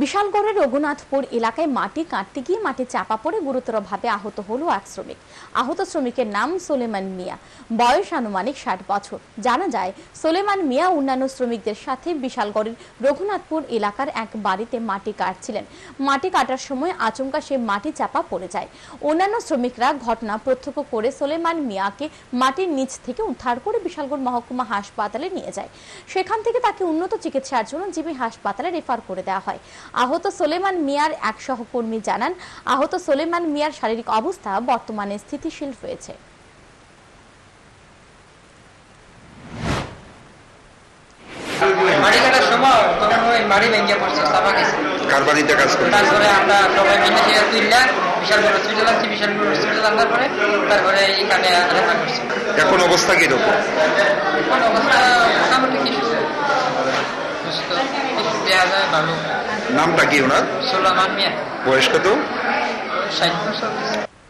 বিশালগড়ের রঘুনাথপুর এলাকায় মাটি কাটতে গিয়ে মাটি চাপা পড়ে গুরুতরভাবে আহত হলো এক শ্রমিক। আহত শ্রমিকের নাম সোলেমান মিয়া। বয়স আনুমানিক ষাট বছর। জানা যায়, সোলেমান মিয়া অন্যান্য শ্রমিকদের সাথে বিশালগড়ের রঘুনাথপুর এলাকার এক বাড়িতে মাটি কাটছিলেন। মাটি কাটার সময় আচমকা সে মাটি চাপা পড়ে যায়। অন্যান্য শ্রমিকরা ঘটনা প্রত্যক্ষ করে সোলেমান মিয়াকে মাটির নিচ থেকে উদ্ধার করে বিশালগড় মহকুমা হাসপাতালে নিয়ে যায়। সেখান থেকে তাকে উন্নত চিকিৎসার জন্য জিবি হাসপাতালে রেফার করে দেওয়া হয়। আহত সোলেমান মিয়ার এক সহকর্মী জানান আহত সোলেমান মিয়ার শারীরিক অবস্থা বর্তমানে স্থিতিশীল রয়েছে ভেঙে পড়ছে গেছে। কার বাড়িতে কাজ করতে তারপরে আমরা সবাই মিলে সে তুললাম বিশালপুর হসপিটাল আনছি বিশালপুর হসপিটাল আনার পরে তারপরে এখানে রেফার করছি। এখন অবস্থা এখন অবস্থা মোটামুটি কিছু সুস্থ কিছু দেওয়া যায় ভালো। নামটা কি ওনার? বয়স কত